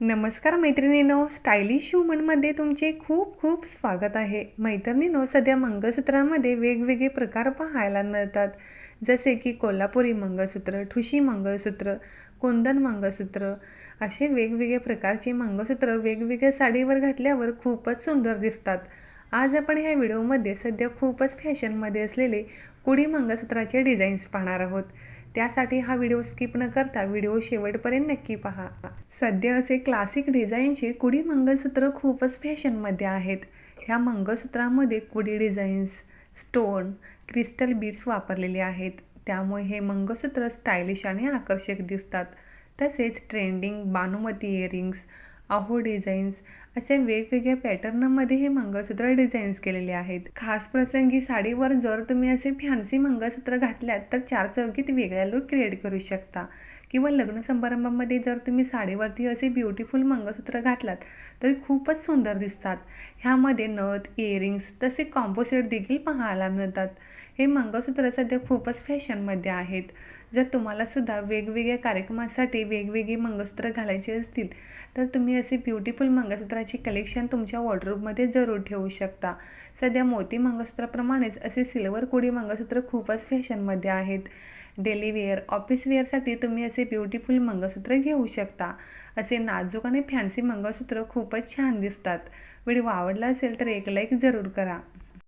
नमस्कार मैत्रिणीनो स्टायलिश ह्युमनमध्ये तुमचे खूप खूप स्वागत आहे. मैत्रिणीनो सध्या मंगळसूत्रामध्ये वेगवेगळे प्रकार पाहायला मिळतात. जसे की कोल्हापुरी मंगळसूत्र ठुशी मंगळसूत्र कुंदन मंगळसूत्र असे वेगवेगळे प्रकारचे मंगळसूत्र वेगवेगळ्या साडीवर घातल्यावर खूपच सुंदर दिसतात. आज आपण ह्या व्हिडिओमध्ये सध्या खूपच फॅशनमध्ये असलेले कुडी मंगळसूत्राचे डिझाईन्स पाहणार आहोत. त्यासाठी हा व्हिडिओ स्किप न करता व्हिडिओ शेवटपर्यंत नक्की पहा. सध्या असे क्लासिक डिझाईनचे कुडी मंगळसूत्र खूपच फॅशनमध्ये आहेत. ह्या मंगळसूत्रामध्ये कुडी डिझाईन्स स्टोन क्रिस्टल बीड्स वापरलेले आहेत. त्यामुळे हे मंगळसूत्र स्टायलिश आणि आकर्षक दिसतात. तसेच ट्रेंडिंग बानुमती इयरिंग्स अहो डिझाईन्स असे वेगवेगळ्या पॅटर्नमध्ये हे मंगळसूत्र डिझाईन्स केलेले आहेत. खास प्रसंगी साडीवर जर तुम्ही असे फॅन्सी मंगळसूत्र घातल्यात तर चार चौकीत वेगळा लुक क्रिएट करू शकता. किंवा लग्न समारंभामध्ये जर तुम्ही साडीवरती असे ब्युटिफुल मंगळसूत्र घातलात तरी खूपच सुंदर दिसतात. ह्यामध्ये नथ इयरिंग्स तसे कॉम्पोसेट देखील पाहायला मिळतात. हे मंगळसूत्र सध्या खूपच फॅशनमध्ये आहेत. जर तुम्हालासुद्धा वेगवेगळ्या कार्यक्रमासाठी वेगवेगळी मंगळसूत्र घालायची असतील तर तुम्ही असे ब्युटिफुल मंगळसूत्राची कलेक्शन तुमच्या वॉर्डरोबमध्ये जरूर ठेवू शकता. सध्या मोती मंगळसूत्राप्रमाणेच असे सिल्वर कोडी मंगळसूत्र खूपच फॅशनमध्ये आहेत. डेली वेअर ऑफिस वेअरसाठी तुम्ही असे ब्युटिफुल मंगळसूत्र घेऊ शकता. असे नाजूक आणि फॅन्सी मंगळसूत्र खूपच छान दिसतात. व्हिडिओ आवडला असेल तर एक लाईक जरूर करा.